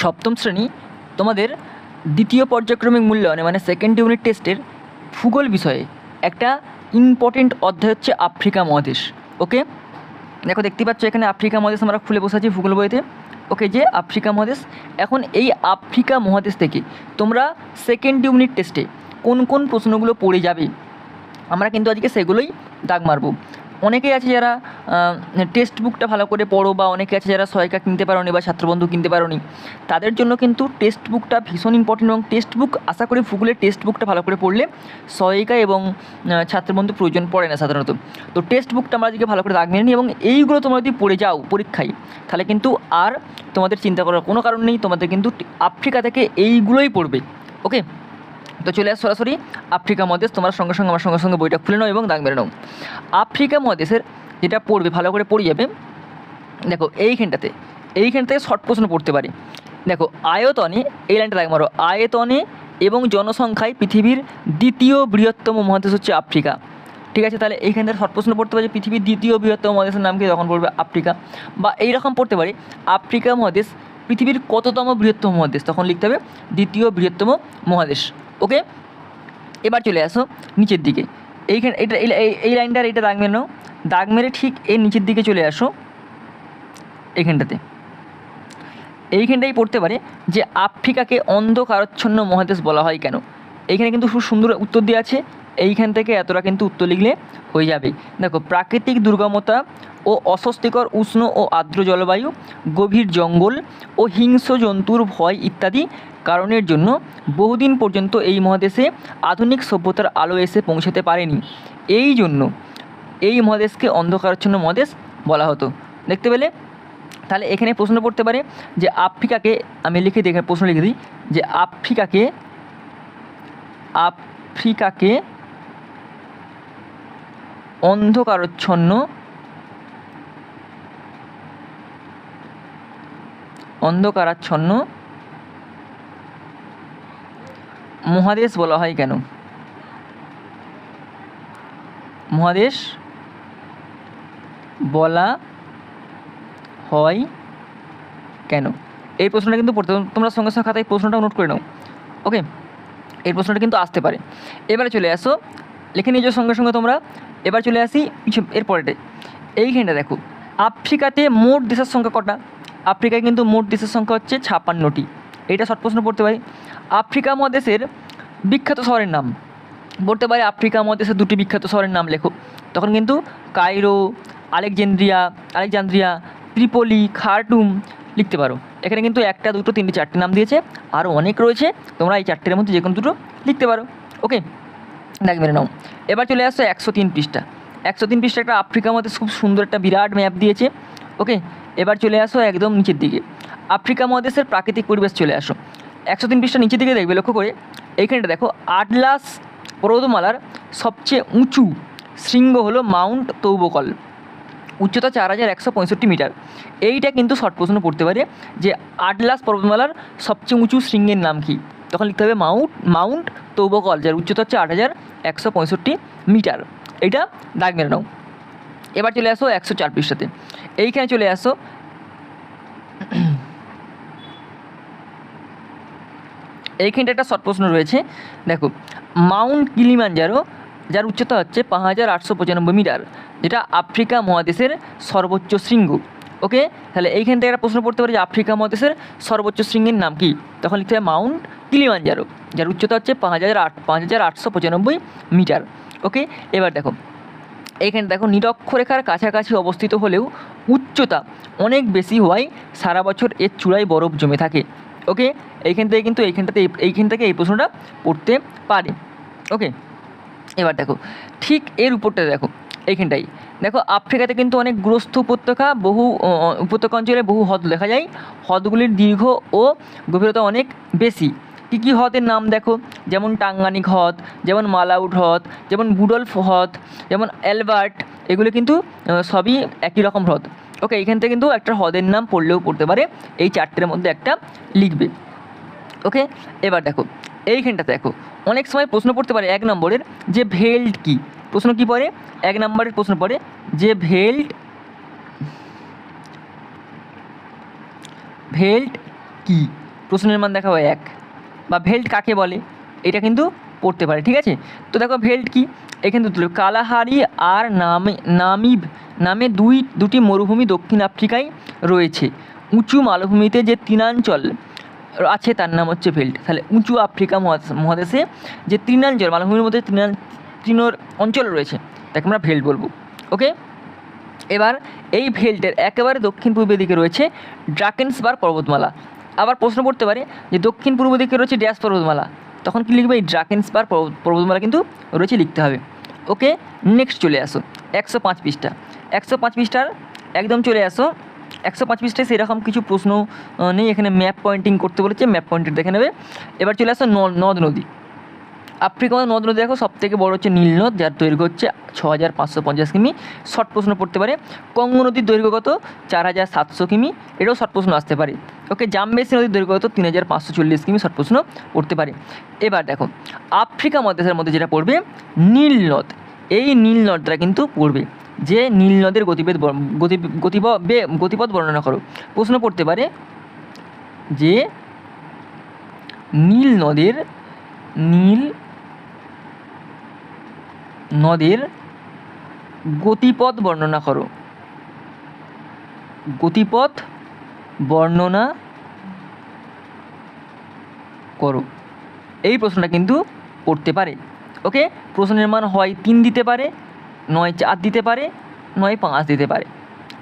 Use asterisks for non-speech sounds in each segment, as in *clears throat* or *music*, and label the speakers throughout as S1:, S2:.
S1: সপ্তম শ্রেণি, তোমাদের দ্বিতীয় পর্যায়ক্রমিক মূল্যায়নে মানে সেকেন্ড ইউনিট টেস্টের ভূগোল বিষয়ে একটা ইম্পর্টেন্ট অধ্যায় হচ্ছে আফ্রিকা মহাদেশ ওকে দেখো, দেখতে পাচ্ছ এখানে আফ্রিকা মহাদেশ আমরা খুলে বসে আছি ভূগোল বইতে ওকে যে আফ্রিকা মহাদেশ, এখন এই আফ্রিকা মহাদেশ থেকে তোমরা সেকেন্ড ইউনিট টেস্টে কোন কোন প্রশ্নগুলো পড়ে যাবে, আমরা কিন্তু আজকে সেগুলোই দাগ মারবো। অনেকেই আছে যারা টেক্সট বুকটা ভালো করে পড়ো বা অনেকে আছে যারা সহায়িকা কিনতে পারোনি বা ছাত্রবন্ধু কিনতে পারোনি, তাদের জন্য কিন্তু টেক্সট বুকটা ভীষণ ইম্পর্টেন্ট এবং টেক্সট বুক আশা করি ভূগোলের টেক্সট বুকটা ভালো করে পড়লে সহায়িকা এবং ছাত্রবন্ধু প্রয়োজন পড়ে না সাধারণত। তো টেক্সট বুকটা আমরা আজকে ভালো করে দাগ মেরে নিই এবং এইগুলো তোমরা যদি পড়ে যাও পরীক্ষায়, তাহলে কিন্তু আর তোমাদের চিন্তা করার কোনো কারণ নেই, তোমাদের কিন্তু আফ্রিকা থেকে এইগুলোই পড়বে ওকে তো চলে আস সরাসরি আফ্রিকা মহাদেশ। তোমরা সঙ্গে সঙ্গে, আমার সঙ্গে সঙ্গে বইটা খুলে নাও এবং দাগ মেরে নাও। আফ্রিকা মহাদেশের যেটা পড়বে, ভালো করে পড়ে যাবে। দেখো, এইখানটাতে এইখান থেকে শর্ট প্রশ্ন পড়তে পারি। দেখো, আয়তনে, এই লাইনটা দাগ মারো, আয়তনে এবং জনসংখ্যায় পৃথিবীর দ্বিতীয় বৃহত্তম মহাদেশ হচ্ছে আফ্রিকা। ঠিক আছে, তাহলে এইখান থেকে শর্ট প্রশ্ন পড়তে পারে পৃথিবীর দ্বিতীয় বৃহত্তম মহাদেশের নাম কি? তখন পড়বে আফ্রিকা। বা এইরকম পড়তে পারি, আফ্রিকা মহাদেশ পৃথিবীর কততম বৃহত্তম মহাদেশ? তখন লিখতে হবে দ্বিতীয় বৃহত্তম মহাদেশ। ওকে? এবার চলে আসো নিচের দিকে। এইখানে এটা এই- এই- এই লাইনটার এটা দাগ মেরে নাও। দাগ মেরে ঠিক এর নিচের দিকে চলে আসো এইখানটাতে। এইখানটাই পড়তে পারে যে আফ্রিকাকে অন্ধকারচ্ছন্ন মহাদেশ বলা হয় কেন? এইখানে কিন্তু খুব সুন্দর উত্তর দেওয়া আছে এইখান থেকে এতটা কিন্তু উত্তর লিখলে হয়ে যাবে। দেখো, প্রাকৃতিক দুর্গমতা ও অস্বস্তিকর উষ্ণ ও আর্দ্র জলবায়ু, গভীর জঙ্গল ও হিংস্র জন্তুর ভয় ইত্যাদি কারণের জন্য বহুদিন পর্যন্ত এই মহাদেশে আধুনিক সভ্যতার আলো এসে পৌঁছাতে পারেনি। এই জন্য এই মহাদেশকে অন্ধকারাচ্ছন্ন মহাদেশ বলা হতো। দেখতে পেলে? তাহলে এখানে প্রশ্ন পড়তে পারে যে আফ্রিকাকে, আমি লিখে দেখে প্রশ্ন লিখে দিই, যে আফ্রিকাকে আফ্রিকাকে অন্ধকারচ্ছন্ন। অন্ধকারাচ্ছন্ন। মহাদেশ বলা হয় কেন? মহাদেশ বলা হয় কেন? এই প্রশ্নটা কিন্তু পড়তে তোমরা সঙ্গে সঙ্গে খাতায় প্রশ্নটা নোট করে নাও। ওকে এই প্রশ্নটা কিন্তু আসতে পারে। এবারে চলে আসো। লিখে নিয়ে যাও সঙ্গে সঙ্গে তোমরা। এবার চলে আসি পিছু এর পরেতে এইখানটা দেখো, আফ্রিকাতে মোট দেশের সংখ্যা কটা? আফ্রিকায় কিন্তু মোট দেশের সংখ্যা হচ্ছে ছাপ্পান্নটি। এইটা শর্ট প্রশ্ন পড়তে পারি। আফ্রিকা মহাদেশের বিখ্যাত শহরের নাম। বলতে পারে আফ্রিকা মহাদেশের দুটি বিখ্যাত শহরের নাম লেখো। তখন কিন্তু কায়রো, আলেকজেন্দ্রিয়া, আলেকজান্দ্রিয়া, ত্রিপলি, খার্টুম লিখতে পারো। এখানে কিন্তু একটা, দুটো, তিনটে, চারটে নাম দিয়েছে। আরও অনেক রয়েছে। তোমরা এই চারটের মধ্যে যে কোনো দুটো লিখতে পারো। ওকে দেখ মেরে নাও। এবার চলে আসছো একশো তিন পৃষ্ঠা। একশো তিন পৃষ্ঠা একটা আফ্রিকার মধ্যে খুব সুন্দর একটা বিরাট ম্যাপ দিয়েছে। ওকে এবার চলে আসো একদম নিচের দিকে। আফ্রিকা মহাদেশের প্রাকৃতিক পরিবেশ চলে আসো। একশো তিন পৃষ্ঠা নিচের দিকে দেখবে, লক্ষ্য করে। এইখানটা দেখো, আটলাস পর্বতমালার সবচেয়ে উঁচু শৃঙ্গ হলো মাউন্ট তৌবকল। উচ্চতা চার হাজার একশো পঁয়ষট্টি মিটার। এইটা কিন্তু শর্ট প্রশ্ন পড়তে পারে যে আটলাস পর্বতমালার সবচেয়ে উঁচু শৃঙ্গের নাম কি? তখন লিখতে হবে মাউন্ট মাউন্ট তৌবকল, যার উচ্চতা হচ্ছে আট হাজার একশো পঁয়ষট্টি মিটার। এইটা দাগ মেরে নাও। এবার চলে আসো একশো চার পৃষ্ঠাতে এইখানে চলে আসো। এইখানটা একটা শর্ট প্রশ্ন রয়েছে। দেখো, মাউন্ট কিলিমাঞ্জারো, যার উচ্চতা হচ্ছে পাঁচ হাজার আটশো পঁচানব্বই মিটার, যেটা আফ্রিকা মহাদেশের সর্বোচ্চ শৃঙ্গ। ওকে তাহলে এইখান থেকে একটা প্রশ্ন পড়তে পারে যে আফ্রিকা মহাদেশের সর্বোচ্চ শৃঙ্গের নাম কি? তখন লিখতে হবে মাউন্ট কিলিমাঞ্জারো, যার উচ্চতা হচ্ছে পাঁচ হাজার আট পাঁচ হাজার আটশো পঁচানব্বই মিটার। ওকে এবার দেখো এইখানে দেখো নিরক্ষরেখার কাছাকাছি অবস্থিত হলেও উচ্চতা অনেক বেশি হওয়ায় সারা বছর এর চূড়ায় বরফ জমে থাকে। ওকে এইখান থেকে কিন্তু এইখানটাতে এইখান থেকে এই প্রশ্নটা পড়তে পারে। ওকে এবার দেখো, ঠিক এর উপরটা দেখো এইখানটাই দেখো, আফ্রিকাতে কিন্তু অনেক গ্রস্ত উপত্যকা, বহু উপত্যকা অঞ্চলে বহু হ্রদ দেখা যায়। হ্রদগুলির দীর্ঘ ও গভীরতা অনেক বেশি। কী কী হ্রদের নাম দেখো? যেমন টাঙ্গানিক হ্রদ, যেমন মালাউট হ্রদ, যেমন বুডলফ হ্রদ, যেমন অ্যালবার্ট, এগুলো কিন্তু সবই একই রকম হ্রদ। ওকে এইখান থেকে কিন্তু একটা হ্রদের নাম পড়লেও পড়তে পারে। এই চারটের মধ্যে একটা লিখবে। ওকে, এবার দেখো এইখানটা দেখো, অনেক সময় প্রশ্ন পড়তে পারে এক নম্বরের যে ভেল্ট কি? প্রশ্ন কি পড়ে? এক নম্বরের প্রশ্ন পড়ে, যে ভেল্ট ভেল্ট কি? প্রশ্নের মান দেখাবো এক। বা ভেল্ট কাকে বলে? এটা কিন্তু পড়তে পারে, ঠিক আছে? তো দেখো ভেল্ট কি? এখানে লিখো। কালাহারি আর নামে নামিব নামে দুই, দুটি মরুভূমি দক্ষিণ আফ্রিকায় রয়েছে। উঁচু মালভূমিতে যে তৃণাঞ্চল আছে তার নাম হচ্ছে ভেল্ট। তাহলে উঁচু আফ্রিকা মহাদেশ- যে তৃণাঞ্চল, মালভূমির মধ্যে তৃণান তৃণ অঞ্চল রয়েছে, তাকে আমরা ভেল্ট বলব ওকে এবার এই ভেল্টের একেবারে দক্ষিণ পূর্বের দিকে রয়েছে ড্রাকেন্সবার পর্বতমালা। আবার প্রশ্ন করতে পারে যে দক্ষিণ পূর্ব দিকে রয়েছে ড্যাশ পর্বতমালা, তখন কি লিখবে? এই ড্রাকেন্সবার পর্বত- পর্বতমালা কিন্তু রয়েছে লিখতে হবে ওকে নেক্সট চলে আসো, একশো পাঁচ পৃষ্ঠা। একশো পাঁচ পৃষ্ঠার একদম চলে আসো, একশো পাঁচ পৃষ্ঠায় সেরকম কিছু প্রশ্ন নেই, এখানে ম্যাপ পয়েন্টিং করতে বলেছে ম্যাপ পয়েন্টিং দেখে নেবে। এবার চলে আসো নদ নদী। আফ্রিকা নদ নদী দেখো সব থেকে বড় হচ্ছে নীল নদ, যার দৈর্ঘ্য হচ্ছে ছ হাজার পাঁচশো পঞ্চাশ কিমি। শর্ট প্রশ্ন পড়তে পারে, কঙ্গো নদীর দৈর্ঘ্য কত? চার হাজার সাতশো কিমি। এটাও শর্ট প্রশ্ন আসতে পারে। ওকে, জামবেসি নদীর দৈর্ঘ্য কত? তিন হাজার পাঁচশো চল্লিশ কিমি, শর্ট প্রশ্ন পড়তে পারে। এবার দেখো, আফ্রিকা মহাদেশের মধ্যে যেটা পড়বে, নীল নদ। এই নীল নদটা কিন্তু পড়বে। যে নীল নদের গতিবেদ গতি গতিপ বে- গতিপথ বর্ণনা করো। প্রশ্ন পড়তে পারে যে নীল নদের নীল নদের গতিপথ বর্ণনা করো। গতিপথ বর্ণনা করো। এই প্রশ্নটা কিন্তু পড়তে পারে। ওকে? প্রশ্নের মান হয় তিন দিতে পারে, নয় চার দিতে পারে, নয় পাঁচ দিতে পারে।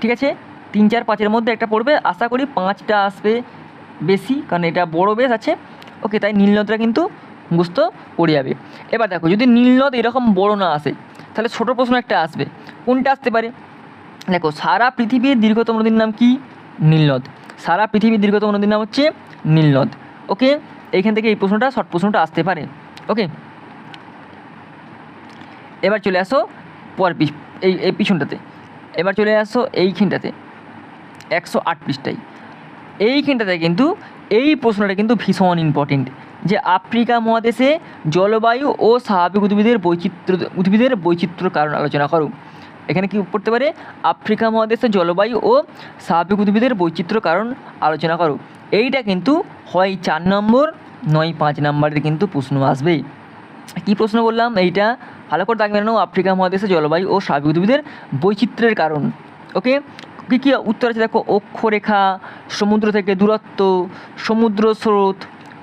S1: ঠিক আছে? তিন চার পাঁচের মধ্যে একটা পড়বে। আশা করি পাঁচটা আসবে বেশি, কারণ এটা বড় বেশ আছে। ওকে, তাই নীলনদটা কিন্তু মুখস্থ পড়ে যাবে। এবার দেখো, যদি নীলনদ এরকম বড় না আসে, তাহলে ছোটো প্রশ্ন একটা আসবে। কোনটা আসতে পারে? দেখো, সারা পৃথিবীর দীর্ঘতম নদীর নাম কি? নীলনদ সারা পৃথিবীর দীর্ঘতম নদীর নাম হচ্ছে নীলনদ ওকে? এইখান থেকে এই প্রশ্নটা, শর্ট প্রশ্নটা আসতে পারে। ওকে? এবার চলে আসো পর এই এই পিছনটাতে। এবার চলে আসো এইখানটাতে। একশো আট পৃষ্ঠায়। এইখানটাতে কিন্তু, এই প্রশ্নটা কিন্তু ভীষণ ইম্পর্টেন্ট যে আফ্রিকা মহাদেশে জলবায়ু ও স্বাভাবিক উদ্ভিদের বৈচিত্র্য, উদ্ভিদের বৈচিত্র্যর কারণ আলোচনা করো। এখানে কি পড়তে পারে? আফ্রিকা মহাদেশে জলবায়ু ও স্বাভাবিক উদ্ভিদের বৈচিত্র্য কারণ আলোচনা করো। এইটা কিন্তু হয় চার নম্বর, নয় পাঁচ নম্বরের কিন্তু প্রশ্ন আসবে কী প্রশ্ন বললাম? এইটা ভালো করে দেখবেন আফ্রিকা মহাদেশে জলবায়ু ও স্বাভাবিক উদ্ভিদের বৈচিত্র্যের কারণ। ওকে? কী কী উত্তর আছে? দেখো, অক্ষরেখা, সমুদ্র থেকে দূরত্ব, সমুদ্র স্রোত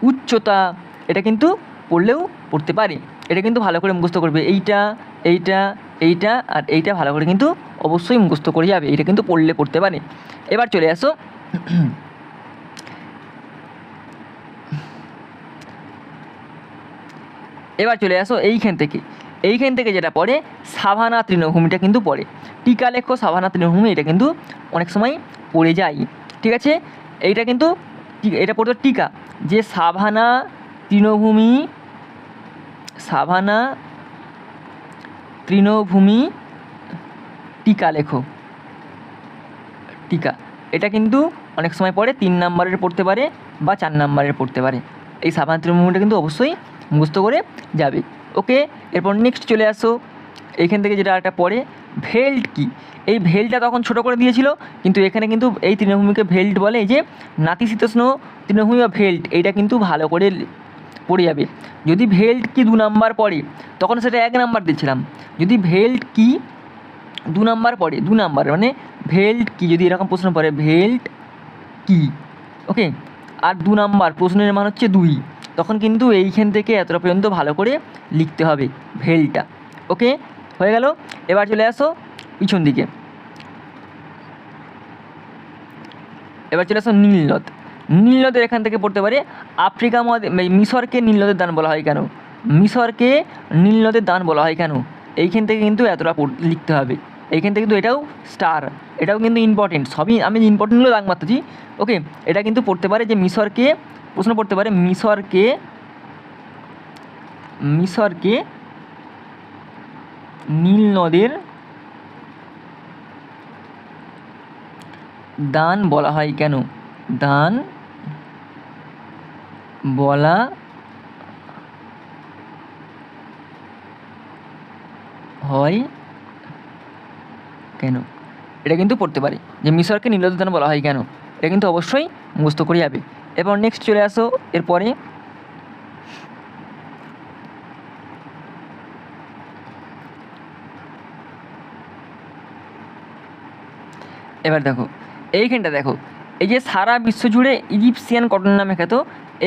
S1: উচ্চতা, এটা কিন্তু পড়লেও পড়তে পারে। এটা কিন্তু ভালো করে মুখস্থ করবে। এইটা এইটা এইটা আর এইটা ভালো করে কিন্তু অবশ্যই মুখস্থ করে যাবে। এটা কিন্তু পড়লে পড়তে পারে। এবার চলে আসো। এবার চলে আসো এইখান থেকে। এইখান থেকে যেটা পড়ে, সাভানা তৃণভূমিটা কিন্তু পড়ে। টিকা লেখো সাভানা তৃণভূমি, এটা কিন্তু অনেক সময় পড়ে যায়। ঠিক আছে? এইটা কিন্তু এটা পড়তো টিকা। যে সাভানা তৃণভূমি সাভানা তৃণভূমি টিকা লেখো। টিকা। এটা কিন্তু অনেক সময় পড়ে, তিন নাম্বারের পড়তে পারে বা চার নাম্বারের পড়তে পারে। এই সাভানা তৃণভূমিটা কিন্তু অবশ্যই মুখস্থ করে যাবে। ওকে, এরপর নেক্সট চলে আসো। এইখান থেকে যেটা একটা পড়ে ভেল্ট কি? এই ভেলটা তখন ছোট করে দিয়েছিল, কিন্তু এখানে কিন্তু এই তৃণভূমিকে ভেল্ট বলে যে নাতিশীতোষ্ণ তৃণভূমি বা ভেল্ট, এইটা কিন্তু ভালো করে পড়ে যাবে। যদি ভেল্ট কি দু নাম্বার পড়ে, তখন সেটা এক নাম্বার দিচ্ছিলাম যদি ভেল্ট কি দু নাম্বার পড়ে, দু নাম্বার মানে ভেল্ট কি, যদি এরকম প্রশ্ন পড়ে, ভেল্ট কি, ওকে? আর দু নাম্বার প্রশ্নের মান হচ্ছে দুই, তখন কিন্তু এইখান থেকে এতটা পর্যন্ত ভালো করে লিখতে হবে ভেলটা ওকে? হয়ে গেল। এবার চলে আসো পিছন দিকে। এবার চলে আসো নীলনদ নীলনদের এখান থেকে পড়তে পারে আফ্রিকা মহাদেশ মিশরকে নীলনদের দান বলা হয় কেন? মিশরকে নীলনদের দান বলা হয় কেন? এইখান থেকে কিন্তু এতটা লিখতে হবে। এইখান থেকে কিন্তু এটাও স্টার এটাও কিন্তু ইম্পর্টেন্ট সবই আমি ইম্পর্টেন্টগুলো দাগ মারতেছি। ওকে এটা কিন্তু পড়তে পারে যে মিশরকে প্রশ্ন পড়তে পারে মিশরকে মিশরকে নীল নদের দান বলা হয় কেন? দান বলা হয় কেন? এটা কিন্তু পড়তে পারে। যে মিশরকে নীলদান বলা হয় কেন? এটা কিন্তু অবশ্যই মুখস্থ করে যাবে। এরপর নেক্সট চলে আসো, এরপরে এবার দেখো, এইখানটা দেখো, এই যে সারা বিশ্ব জুড়ে ইজিপসিয়ান কটন নামে খ্যাত,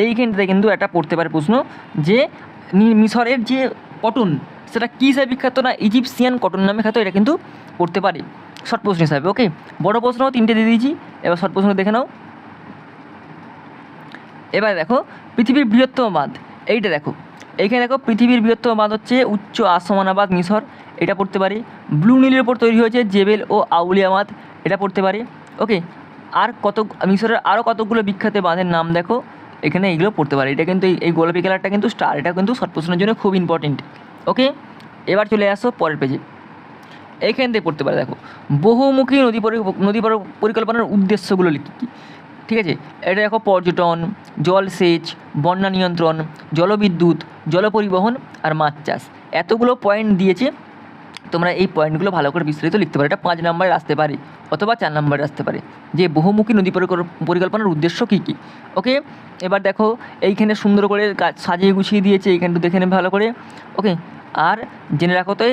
S1: এইখানটাতে কিন্তু একটা পড়তে পারে প্রশ্ন যে মিশরের যে কটন সেটা কী হিসাবে বিখ্যাত না ইজিপসিয়ান কটন নামে খ্যাত, এটা কিন্তু পড়তে পারে। শর্ট প্রশ্ন হিসাবে ওকে বড় প্রশ্ন তিনটে দিয়ে দিয়েছি, এবার শর্ট প্রশ্ন দেখে নাও। এবার দেখো, পৃথিবীর বৃহত্তম বাঁধ, এইটা দেখো, এইখানে দেখো পৃথিবীর বৃহত্তম বাঁধ হচ্ছে উচ্চ আসমানাবাদ মিশর, এটা পড়তে পারি। ব্লু নীলের উপর তৈরি হয়েছে জেবেল ও আউলিয়া বাঁধ এটা পড়তে পারি? ওকে আর কত, মিশরের আরও কতগুলো বিখ্যাত বাঁধের নাম দেখো, এখানে এইগুলো পড়তে পারি। এটা কিন্তু এই- গোলাপি কালারটা কিন্তু স্টার এটা কিন্তু শর্ট প্রশ্নের জন্য খুব ইম্পর্টেন্ট ওকে এবার চলে আসো পরের পেজে এইখান থেকে পড়তে পারে, দেখো। বহুমুখী নদী নদী পরিকল্পনার উদ্দেশ্যগুলো লিখি ঠিক আছে? এটা দেখো পর্যটন জলসেচ বন্যা নিয়ন্ত্রণ, জলবিদ্যুৎ, জল পরিবহন আর মাছ চাষ। এতগুলো পয়েন্ট দিয়েছে তোমরা এই পয়েন্টগুলো ভালো করে বিস্তারিত লিখতে পারো। এটা পাঁচ নম্বরে আসতে পারে অথবা চার নম্বরে আসতে পারে। যে বহুমুখী নদী পরিকল- পরিকল্পনার উদ্দেশ্য কী কী? ওকে এবার দেখো, এইখানে সুন্দর করে সাজিয়ে গুছিয়ে দিয়েছে, এইখানটা দেখে নেবে ভালো করে। ওকে আর জেনে রাখো তো,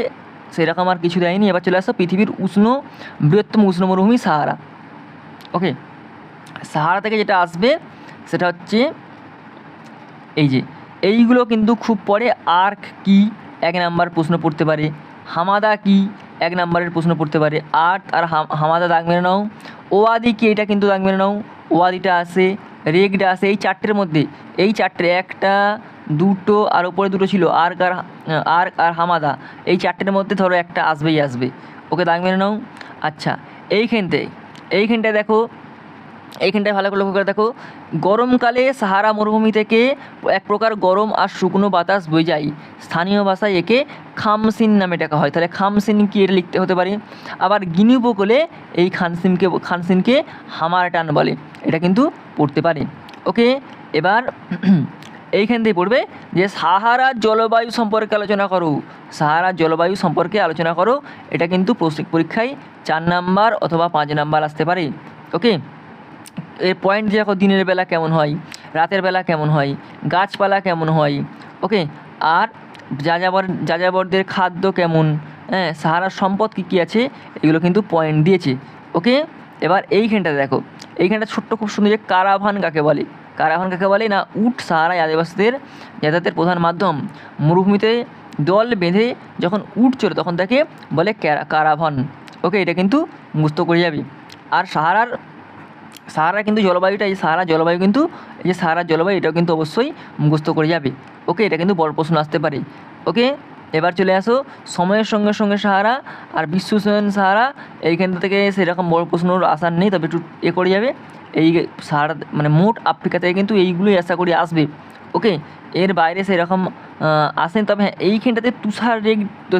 S1: সেরকম আর কিছু দেয়নি। এবার চলে আসো পৃথিবীর উষ্ণ, বৃহত্তম উষ্ণ মরুভূমি সাহারা। ওকে সাহারা থেকে যেটা আসবে, সেটা হচ্ছে এই যে, এইগুলো কিন্তু খুব পরে আর্ক কি এক নাম্বার প্রশ্ন পড়তে পারে। হামাদা কি? এক নাম্বারের প্রশ্ন পড়তে পারে। আর্ট আর হামাদা দাগ মেরে নাও। ওয়াদি কি? এটা কিন্তু দাগ মেরে নাও। ওয়াদিটা আসে রেগটা আসে এই চারটের মধ্যে। এই চারটে একটা, দুটো, আর ওপরে দুটো ছিল। আর্ক আর আর্ক আর হামাদা। এই চারটের মধ্যে ধরো একটা আসবেই আসবে। ওকে দাগ মেরে নাও। আচ্ছা এইখানটায় এইখানটায় দেখো এইখানটায় ভালো করে লক্ষ্য করে দেখো। গরমকালে সাহারা মরুভূমি থেকে এক প্রকার গরম আর শুকনো বাতাস বয়ে যায়। স্থানীয় ভাষায় একে খামসিন নামে ডাকা হয়। তাহলে খামসিন কি এটা লিখতে হতে পারে? আবার গিনি উপকূলে এই খানসিনকে খানসিনকে হামার টান বলে। এটা কিন্তু পড়তে পারে। ওকে, এবার *clears throat* এইখান থেকে পড়বে যে, সাহারা জলবায়ু সম্পর্কে আলোচনা করো। সাহারা জলবায়ু সম্পর্কে আলোচনা করো। এটা কিন্তু পরীক্ষায় চার নাম্বার অথবা পাঁচ নাম্বার আসতে পারে। ওকে এর পয়েন্ট দেখো দিনের বেলা কেমন হয়, রাতের বেলা কেমন হয়, গাছপালা কেমন হয় ওকে আর যাযাবর, যাযাবরদের খাদ্য কেমন? হ্যাঁ সাহারার সম্পদ কী কী আছে? এগুলো কিন্তু পয়েন্ট দিয়েছে ওকে এবার এইখানটা দেখো, এইখানটা ছোট্ট খুব সুন্দর যে কারাভান কাকে বলে? কারাভান কাকে বলে? না, উট সাহারায় আদিবাসীদের যাতায়াতের প্রধান মাধ্যম। মরুভূমিতে দল বেঁধে যখন উট চলে তখন তাকে বলে কারাভান ওকে এটা কিন্তু মুস্ত করে যাবে। আর সাহারার সাহারা কিন্তু জলবায়ুটা, এই সাহারা জলবায়ু কিন্তু, এই যে সাহারা জলবায়ু, এটাও কিন্তু অবশ্যই মুখস্থ করে যাবে। ওকে, এটা কিন্তু বড় প্রশ্ন আসতে পারে। ওকে, এবার চলে আসো, সময়ের সঙ্গে সঙ্গে সাহারা আর বিশ্ব উষ্ণায়ন সাহারা, এইখান থেকে সেরকম বড় প্রশ্ন আসার নেই, তবে একটু এ করে যাবে। এই সাহারা মানে মোট আফ্রিকা থেকে কিন্তু এইগুলোই আশা করি আসবে। ওকে, এর বাইরে সেরকম আসেন, তবে হ্যাঁ এইখানটাতে তুষার রেগ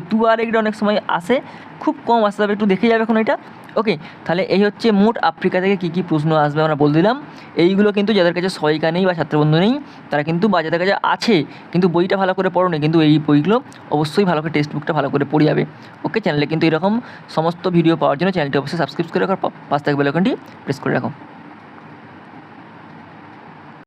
S1: তুয়ার রেগটা অনেক সময় আসে, খুব কম আসে, তবে একটু দেখে যাবে এখন এটা। ওকে তাহলে এই হচ্ছে মোট আফ্রিকা থেকে কী কী প্রশ্ন আসবে আমরা বলে দিলাম। এইগুলো কিন্তু যাদের কাছে সহায়িকা নেই বা ছাত্রবন্ধু নেই, তারা কিন্তু বা যাদের কাছে আছে, কিন্তু বইটা ভালো করে পড়ো কিন্তু এই বইগুলো অবশ্যই ভালো করে টেক্সট বুকটা ভালো করে পড়ে যাবে। ওকে চ্যানেলে কিন্তু এরকম সমস্ত ভিডিও পাওয়ার জন্য চ্যানেলটি অবশ্যই সাবস্ক্রাইব করে রাখার পাশ থাকবে বেলাকনটি প্রেস করে রাখো।